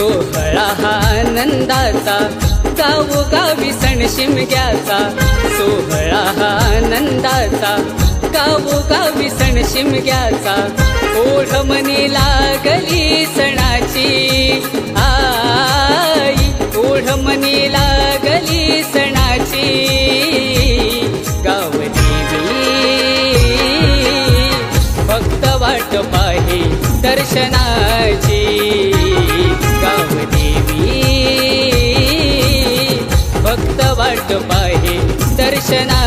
सोहळा हा आनंदाचा गावो गावी सण शिमग्याचा. सोहळा हा आनंदाचा गावो गावी सण शिमग्याचा. ओढ मनी लागली सणाची. आई ओढ मनी लागली सणाची. गाव फक्त वाट पाही दर्शनाची. वाट पाहे दर्शना